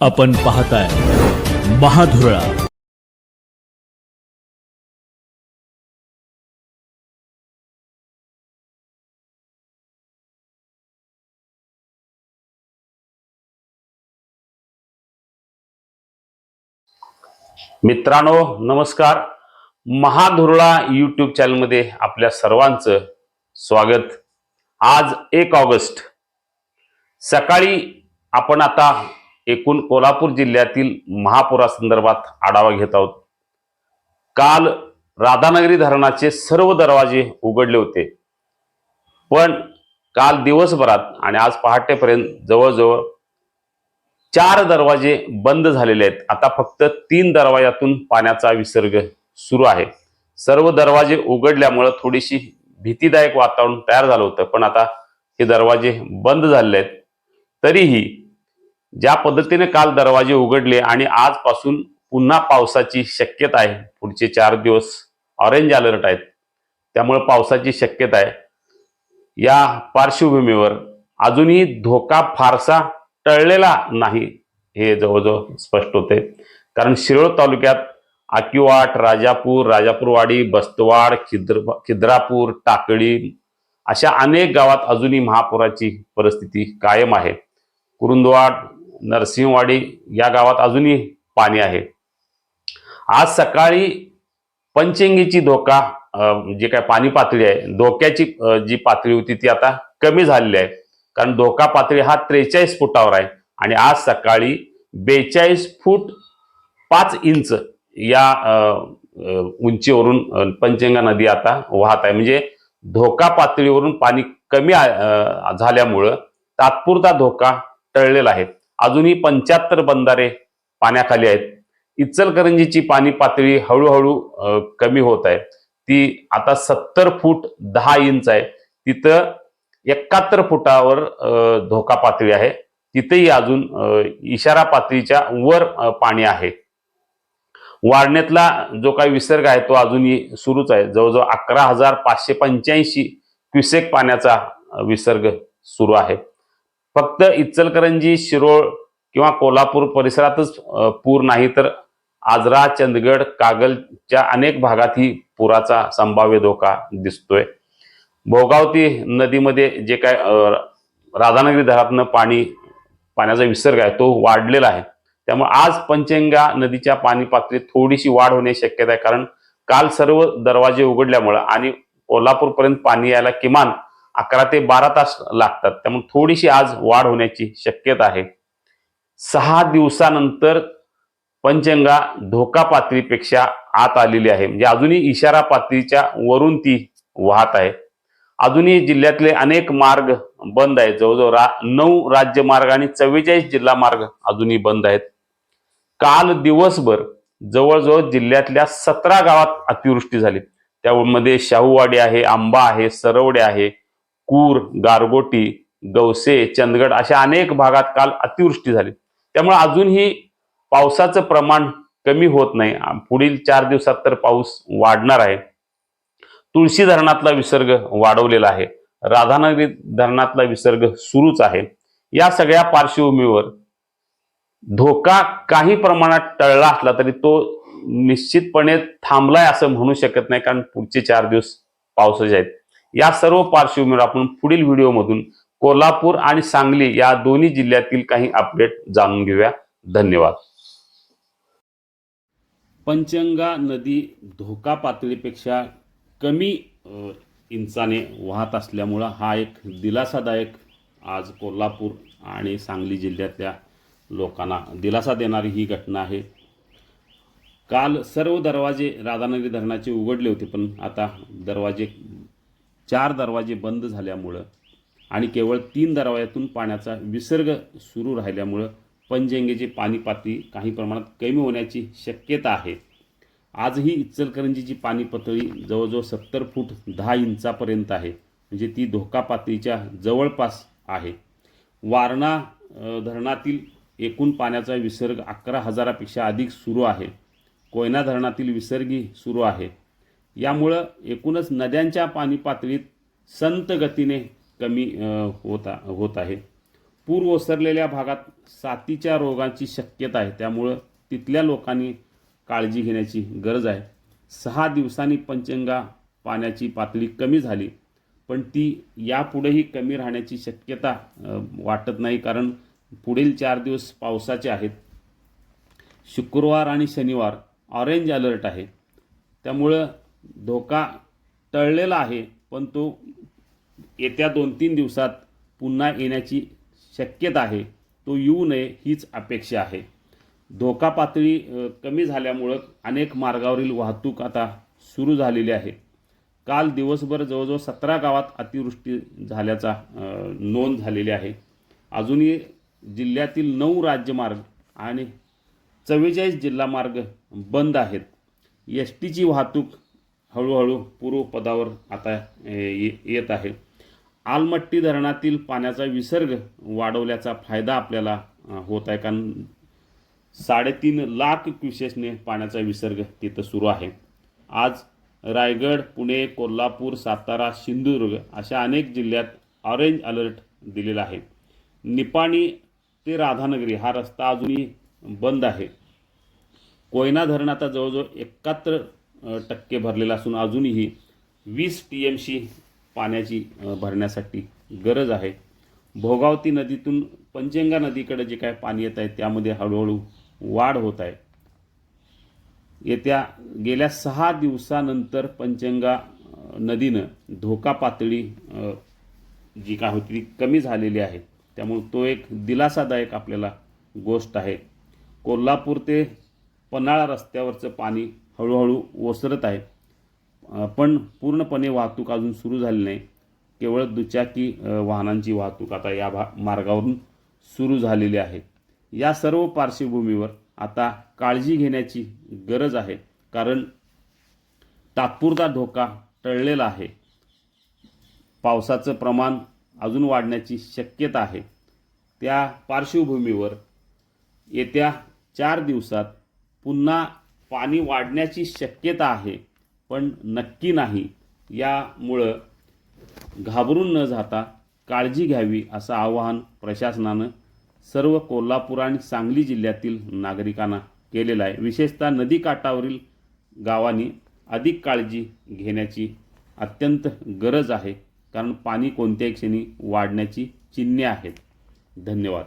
आपण पाहताय महाधुरळा. मित्रांनो नमस्कार. महाधुरळा यूट्यूब चॅनलमध्ये आपल्या सर्वांचं स्वागत. आज एक ऑगस्ट. सकाळी आपण आता एकूण कोल्हापूर जिल्ह्यातील महापुरासंदर्भात आढावा घेत आहोत. काल राधानगरी धरणाचे सर्व दरवाजे उघडले होते. पण काल दिवसभरात आणि आज पहाटेपर्यंत जवळजवळ चार दरवाजे बंद झालेले आहेत. आता फक्त तीन दरवाजातून पाण्याचा विसर्ग सुरू आहे. सर्व दरवाजे उघडल्यामुळं थोडीशी भीतीदायक वातावरण तयार झालं होतं. पण आता हे दरवाजे बंद झालेले आहेत. तरीही ज्या पद्धतीने काल दरवाजे उघडले आणि आजपासून पुन्हा पावसाची शक्यता आहे. पुढचे चार दिवस ऑरेंज अलर्ट आहेत. त्यामुळे पावसाची शक्यता आहे. या पार्श्वभूमीवर अजूनही धोका फारसा टळलेला नाही हे जवळजवळ स्पष्ट होते. कारण शिरोळ तालुक्यात आकिवाट राजापूर राजापूरवाडी बस्तवाड खिद्र खिद्रापूर टाकळी अशा अनेक गावात अजूनही महापुराची परिस्थिती कायम आहे. कुरुंदवाड नरसिंहवाडी या गावात अजूनही पाणी आहे. आज सकाळी पंचंगीची धोका जी जे काय पाणी पातळी आहे धोक्याची जी पातळी होती ती आता कमी झालेली आहे. कारण धोका पातळी हा त्रेचाळीस फुटावर आहे आणि आज सकाळी बेचाळीस फूट पाच इंच या उंचीवरून पंचेंगा नदी आता वाहत आहे. म्हणजे धोका पातळीवरून पाणी कमी झाल्यामुळं तात्पुरता धोका टळलेला आहे. अजूनही पंच्याहत्तर बंधारे पाण्याखाली आहेत. इचलकरंजीची पाणी पातळी हळूहळू कमी होत आहे. ती आता सत्तर फूट दहा इंच आहे. तिथं एकाहत्तर फुटावर धोका पातळी आहे. तिथेही अजून इशारा पातळीच्या वर पाणी आहे. वाढण्यातला जो काही विसर्ग आहे तो अजूनही सुरूच आहे. जवळजवळ अकरा हजार पाचशे पंच्याऐंशी क्युसेक पाण्याचा विसर्ग सुरू आहे. फक्त इचलकरंजी शिरोळ किंवा कोल्हापूर परिसरातच पूर नाही तर आजरा चंदगड कागलच्या अनेक भागातही पुराचा संभाव्य धोका दिसतोय. भोगावती नदीमध्ये जे काय राधानगरी धरातनं पाणी पाण्याचा विसर्ग आहे तो वाढलेला आहे. त्यामुळे आज पंचंगा नदीच्या पाणी पातळीत थोडीशी वाढ होण्याची शक्यता आहे. कारण काल सर्व दरवाजे उघडल्यामुळं आणि कोल्हापूरपर्यंत पाणी यायला किमान अकरा ते बारा तास लागतात. त्यामुळे थोडीशी आज वाढ होण्याची शक्यता आहे. सहा दिवसानंतर पंचंगा धोका पातळीपेक्षा आत आलेली आहे. म्हणजे अजूनही इशारा पातळीच्या वरून ती वाहत आहे. अजूनही जिल्ह्यातले अनेक मार्ग बंद आहेत. जवळजवळ रा नऊ राज्य मार्ग आणि चव्वेचाळीस जिल्हा मार्ग अजूनही बंद आहेत. काल दिवसभर जवळजवळ जिल्ह्यातल्या सतरा गावात अतिवृष्टी झाली. त्यामध्ये शाहूवाडी आहे आंबा आहे सरवडे आहे कूर गारगोटी गवसे चंदगड अशा अनेक भागात काल अतिवृष्टी झाली. त्यामुळे अजूनही पावसाचं प्रमाण कमी होत नाही. पुढील चार दिवसात तर पाऊस वाढणार आहे. तुळशी धरणातला विसर्ग वाढवलेला आहे. राधानगरी धरणातला विसर्ग सुरूच आहे. या सगळ्या पार्श्वभूमीवर धोका काही प्रमाणात टळला असला तरी तो निश्चितपणे थांबलाय असं म्हणू शकत नाही कारण पुढचे चार दिवस पावसाचे आहेत. या सर्व पार्श्वभूमीवर आपण पुढील व्हिडिओमधून कोल्हापूर आणि सांगली या दोन्ही जिल्ह्यातील काही अपडेट जाणून घेऊया. धन्यवाद. पंचंगा नदी धोका पातळीपेक्षा कमी इंचाने वाहत असल्यामुळं हा एक दिलासादायक आज कोल्हापूर आणि सांगली जिल्ह्यातल्या लोकांना दिलासा देणारी ही घटना आहे. काल सर्व दरवाजे राधानगरी धरणाचे उघडले होते पण आता दरवाजे चार दरवाजे बंद झाल्यामुळं आणि केवळ तीन दरवाज्यातून पाण्याचा विसर्ग सुरू राहिल्यामुळं पंचगंगेची पाणी पातळी काही प्रमाणात कमी होण्याची शक्यता आहे. आजही इचलकरंजीची पाणी पातळी जवळजवळ सत्तर फूट दहा इंचापर्यंत आहे. म्हणजे ती धोका पातळीच्या जवळपास आहे. वारणा धरणातील एकूण पाण्याचा विसर्ग अकरा हजारापेक्षा अधिक सुरू आहे. कोयना धरणातील विसर्गी सुरू आहे. यामुळं एकूणच नद्यांच्या पाणी पातळीत संत गतीने कमी होता होत आहे. पूर ओसरलेल्या भागात साथीच्या रोगांची शक्यता आहे. त्यामुळं तिथल्या लोकांनी काळजी घेण्याची गरज आहे. सहा दिवसांनी पंचंगा पाण्याची पातळी कमी झाली पण ती यापुढेही कमी राहण्याची शक्यता वाटत नाही. कारण पुढील चार दिवस पावसाचे आहेत. शुक्रवार आणि शनिवार ऑरेंज अलर्ट आहे. त्यामुळं धोका टळलेला आहे पण तो येत्या दोन तीन दिवसात पुन्हा येण्याची शक्यता आहे. तो येऊ नये हीच अपेक्षा आहे. धोका पातळी कमी झाल्यामुळं अनेक मार्गावरील वाहतूक आता सुरू झालेली आहे. काल दिवसभर जवळजवळ सतरा गावात अतिवृष्टी झाल्याचा नोंद झालेली आहे. अजूनही जिल्ह्यातील नऊ राज्यमार्ग आणि चव्वेचाळीस जिल्हा मार्ग बंद आहेत. एस टीची वाहतूक हळूहळू पूर्वपदावर आता ये- येत आहे. आलमट्टी धरणातील पाण्याचा विसर्ग वाढवल्याचा फायदा आपल्याला होत आहे कारण साडेतीन लाख क्युसेसने पाण्याचा विसर्ग तिथं सुरू आहे. आज रायगड पुणे कोल्हापूर सातारा सिंधुदुर्ग अशा अनेक जिल्ह्यात ऑरेंज अलर्ट दिलेला आहे. निपाणी ते राधानगरी हा रस्ता अजूनही बंद आहे. कोयना धरण आता जवळजवळ एकाहत्तर टक्के भरलेलं असून अजूनही वीस टी एम सी पाण्याची भरण्यासाठी गरज आहे. भोगावती नदीतून पंचंगा नदीकडे जे काय पाणी येत आहे त्यामध्ये हळूहळू वाढ होत आहे. येत्या गेल्या सहा दिवसानंतर पंचंगा नदीनं धोका पातळी जी काय होती ती कमी झालेली आहे. त्यामुळे तो एक दिलासादायक आपल्याला गोष्ट आहे. कोल्हापूर ते पन्हाळा रस्त्यावरचं पाणी हळूहळू ओसरत आहे. पण पूर्णपणे वाहतूक अजून सुरू झाली नाही. केवळ दुचाकी वाहनांची वाहतूक आता या भा मार्गावरून सुरू झालेली आहे. या सर्व पार्श्वभूमीवर आता काळजी घेण्याची गरज आहे. कारण तात्पुरता धोका टळलेला आहे. पावसाचं प्रमाण अजून वाढण्याची शक्यता आहे. त्या पार्श्वभूमीवर येत्या चार दिवसात पुन्हा पाणी वाढण्याची शक्यता आहे पण नक्की नाही. यामुळं घाबरून न जाता काळजी घ्यावी असं आवाहन प्रशासनानं सर्व कोल्हापूर आणि सांगली जिल्ह्यातील नागरिकांना केलेलं आहे. विशेषतः नदीकाठावरील गावांनी अधिक काळजी घेण्याची अत्यंत गरज आहे कारण पाणी कोणत्याही क्षणी वाढण्याची चिन्हे आहेत. धन्यवाद.